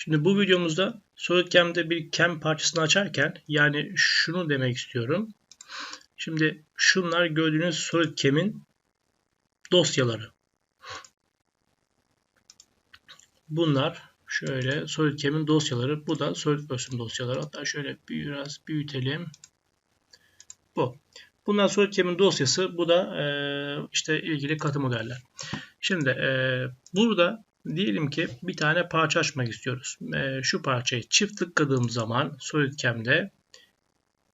Şimdi bu videomuzda SolidCam'de bir cam parçasını açarken yani şunu demek istiyorum. Şimdi şunlar gördüğünüz SolidCam'in dosyaları. Bunlar şöyle SolidCam'in dosyaları. Bu da SolidWorks'un dosyaları. Hatta şöyle biraz büyütelim. Bu. Bunlar SolidCam'in dosyası. Bu da e, işte ilgili katı modeller. Şimdi e, burada diyelim ki bir tane parça açmak istiyoruz. E, şu parçayı çift tıkladığım zaman SolidCam'de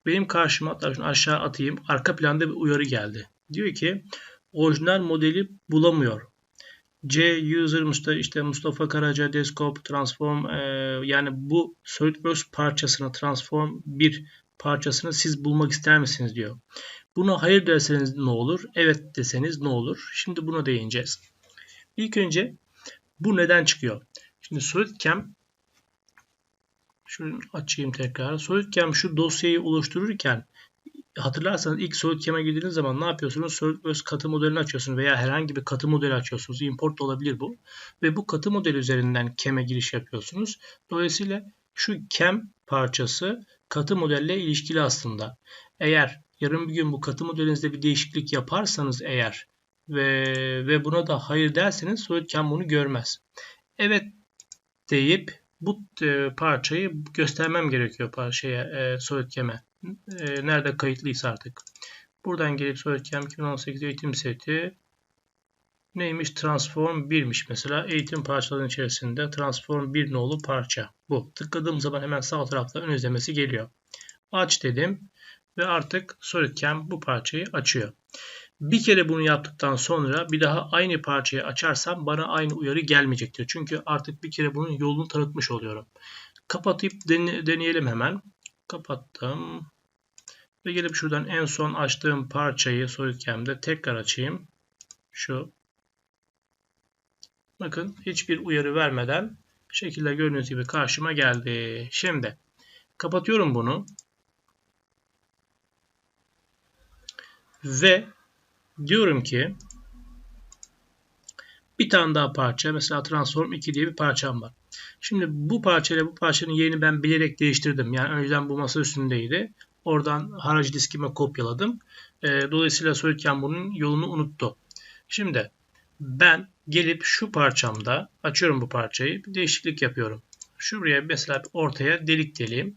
benim karşıma hatta şunu aşağı atayım. Arka planda bir uyarı geldi. Diyor ki orijinal modeli bulamıyor. C user Mustafa, işte Mustafa Karaca Desktop Transform e, yani bu SolidWorks parçasını Transform bir parçasını siz bulmak ister misiniz diyor. Buna hayır derseniz ne olur? Evet deseniz ne olur? Şimdi buna değineceğiz. İlk önce bu neden çıkıyor? Şimdi SolidCam şunu açayım tekrar. SolidCam şu dosyayı oluştururken hatırlarsanız ilk SolidCam'e girdiğiniz zaman ne yapıyorsunuz? SolidWorks katı modelini açıyorsunuz veya herhangi bir katı modeli açıyorsunuz. Import da olabilir bu. Ve bu katı model üzerinden CAM'e giriş yapıyorsunuz. Dolayısıyla şu CAM parçası katı modelle ilişkili aslında. Eğer yarın bir gün bu katı modelinizde bir değişiklik yaparsanız eğer ve, ve buna da hayır derseniz SolidCam bunu görmez. Evet deyip bu e, parçayı göstermem gerekiyor parçaya e, SolidCam'e. E, nerede kayıtlıysa artık. Buradan gelip SolidCam 2018 eğitim seti neymiş? Transform 1'miş mesela. Eğitim parçalarının içerisinde Transform 1 nolu parça. Bu. Tıkladığım zaman hemen sağ tarafta ön izlemesi geliyor. Aç dedim ve artık SolidCam bu parçayı açıyor. Bir kere bunu yaptıktan sonra bir daha aynı parçayı açarsam bana aynı uyarı gelmeyecektir. Çünkü artık bir kere bunun yolunu tanıtmış oluyorum. Kapatıp deneyelim hemen. Kapattım. Ve gelip şuradan en son açtığım parçayı SolidCam'de tekrar açayım. Şu. Bakın hiçbir uyarı vermeden şekilde gördüğünüz gibi karşıma geldi. Şimdi kapatıyorum bunu. Ve diyorum ki bir tane daha parça mesela Transform 2 diye bir parçam var. Şimdi bu parçayla bu parçanın yerini ben bilerek değiştirdim. Yani önceden bu masa üstündeydi. Oradan harac diskime kopyaladım. E, dolayısıyla SolidCam bunun yolunu unuttu. Şimdi ben gelip şu parçamda açıyorum bu parçayı. Bir değişiklik yapıyorum. Şuraya mesela ortaya delik deleyim.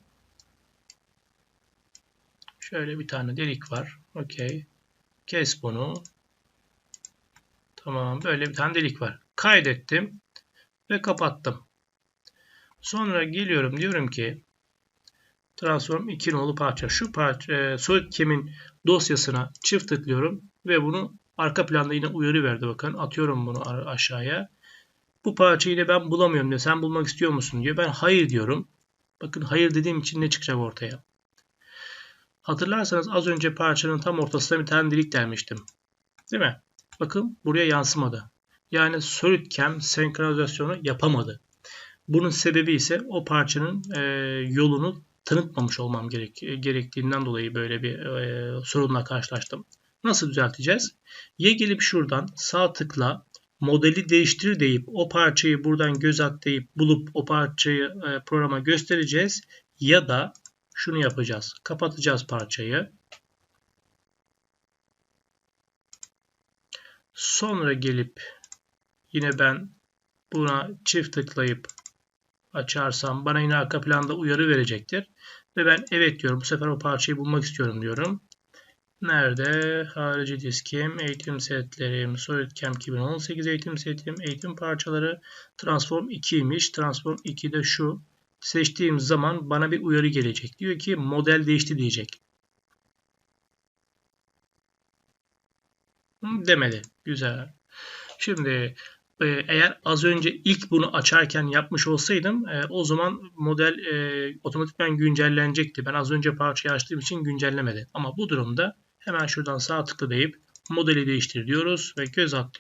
Şöyle bir tane delik var. Okey. Kes bunu. Tamam. Böyle bir tane delik var. Kaydettim. Ve kapattım. Sonra geliyorum diyorum ki Transform 2 nolu parça. Şu parça e, SolidCam'in dosyasına çift tıklıyorum ve bunu arka planda yine uyarı verdi bakın. Atıyorum bunu aşağıya. Bu parçayı da ben bulamıyorum diyor. Sen bulmak istiyor musun diyor. Ben hayır diyorum. Bakın hayır dediğim için ne çıkacak ortaya? Hatırlarsanız az önce parçanın tam ortasına bir tane delik delmiştim. Değil mi? Bakın buraya yansımadı. Yani SolidCam senkronizasyonu yapamadı. Bunun sebebi ise o parçanın e, yolunu tanıtmamış olmam gerek, gerektiğinden dolayı böyle bir e, sorunla karşılaştım. Nasıl düzelteceğiz? Ya gelip şuradan sağ tıkla modeli değiştir deyip o parçayı buradan göz at deyip bulup o parçayı e, programa göstereceğiz. Ya da şunu yapacağız. Kapatacağız parçayı. Sonra gelip yine ben buna çift tıklayıp açarsam bana yine arka planda uyarı verecektir. Ve ben evet diyorum. Bu sefer o parçayı bulmak istiyorum diyorum. Nerede? Harici diskim, eğitim setlerim, SolidCam 2018 eğitim setim, eğitim parçaları Transform 2'ymiş. Transform 2'de şu. Seçtiğim zaman bana bir uyarı gelecek. Diyor ki model değişti diyecek. Demedi. Güzel. Şimdi e, eğer az önce ilk bunu açarken yapmış olsaydım e, o zaman model e, otomatikman güncellenecekti. Ben az önce parçayı açtığım için güncellemedi. Ama bu durumda hemen şuradan sağ tıkla deyip modeli değiştir diyoruz ve göz at.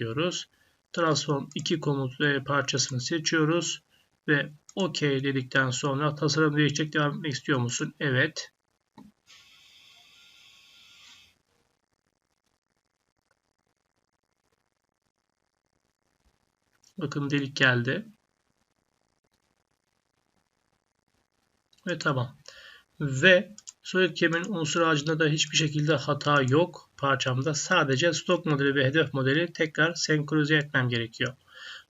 Transform 2 komut parçasını seçiyoruz ve OK dedikten sonra tasarım değişecek devam etmek istiyor musun? Evet. Bakın delik geldi. Ve tamam. Ve SolidCam'in unsur ağacında da hiçbir şekilde hata yok parçamda. Sadece stok modeli ve hedef modeli tekrar senkronize etmem gerekiyor.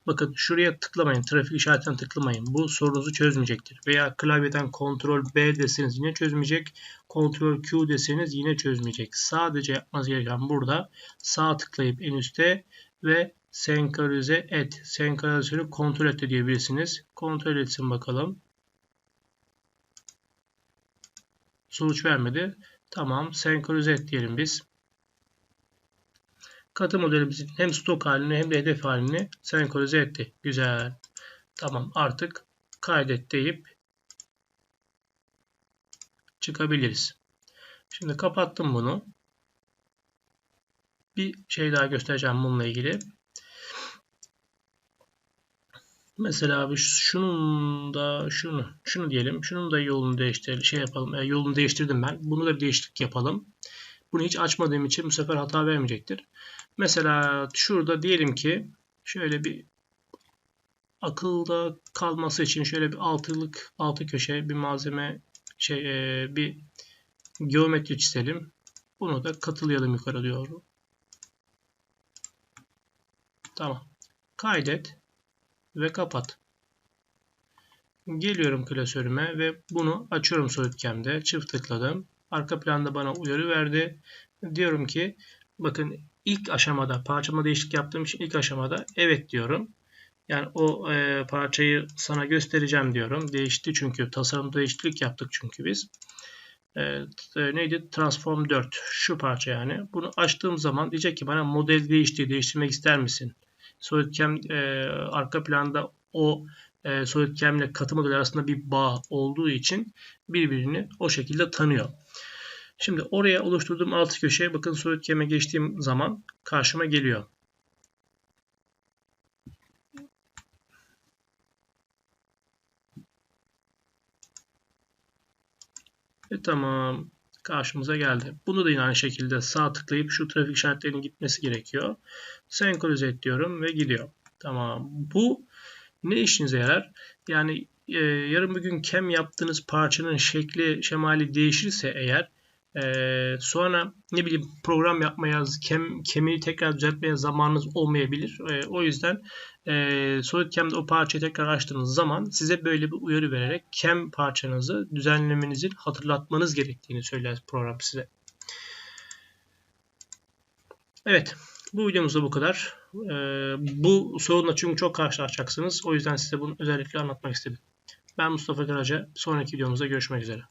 Bakın şuraya tıklamayın. Trafik işaretine tıklamayın. Bu sorunuzu çözmeyecektir. Veya klavyeden Ctrl B deseniz yine çözmeyecek. Ctrl Q deseniz yine çözmeyecek. Sadece yapmanız gereken burada sağ tıklayıp en üstte ve senkronize et. Senkronizasyonu kontrol et de diyebilirsiniz. Kontrol etsin bakalım. Sonuç vermedi. Tamam. Senkronize et diyelim biz. Katı modelimizin hem stok halini hem de hedef halini senkronize etti. Güzel. Tamam artık kaydet deyip çıkabiliriz. Şimdi kapattım bunu. Bir şey daha göstereceğim bununla ilgili. Mesela abi şunun da şunu şunu diyelim. Şunun da yolunu değiştirelim. Şey yapalım. E, yolunu değiştirdim ben. Bunu da bir değişiklik yapalım. Bunu hiç açmadığım için bu sefer hata vermeyecektir. Mesela şurada diyelim ki şöyle bir akılda kalması için şöyle bir altılık altı köşe bir malzeme şey e, bir geometri çizelim. Bunu da katılayalım yukarı diyorum. Tamam. Kaydet ve kapat. Geliyorum klasörüme ve bunu açıyorum SolidCam'de. Çift tıkladım. Arka planda bana uyarı verdi. Diyorum ki bakın ilk aşamada parçama değişiklik yaptığım için ilk aşamada evet diyorum. Yani o e, parçayı sana göstereceğim diyorum. Değişti çünkü tasarımda değişiklik yaptık çünkü biz. E, e, neydi? Transform 4. Şu parça yani. Bunu açtığım zaman diyecek ki bana model değişti. Değiştirmek ister misin? SolidCam e, arka planda o e, SolidCam ile katı model arasında bir bağ olduğu için birbirini o şekilde tanıyor. Şimdi oraya oluşturduğum alt köşeye bakın SolidCam'e geçtiğim zaman karşıma geliyor. Ve tamam karşımıza geldi. Bunu da yine aynı şekilde sağ tıklayıp şu trafik işaretlerinin gitmesi gerekiyor. Senkronize et diyorum ve gidiyor. Tamam. Bu ne işinize yarar? Yani e, yarın bir gün kem yaptığınız parçanın şekli, şemali değişirse eğer ee, sonra ne bileyim program yapmaya, kem, kemiği tekrar düzeltmeye zamanınız olmayabilir. Ee, o yüzden e, SolidCam'de o parçayı tekrar açtığınız zaman size böyle bir uyarı vererek kem parçanızı düzenlemenizi hatırlatmanız gerektiğini söyler program size. Evet. Bu videomuzda bu kadar. Ee, bu sorunla çünkü çok karşılaşacaksınız. O yüzden size bunu özellikle anlatmak istedim. Ben Mustafa Karaca. Sonraki videomuzda görüşmek üzere.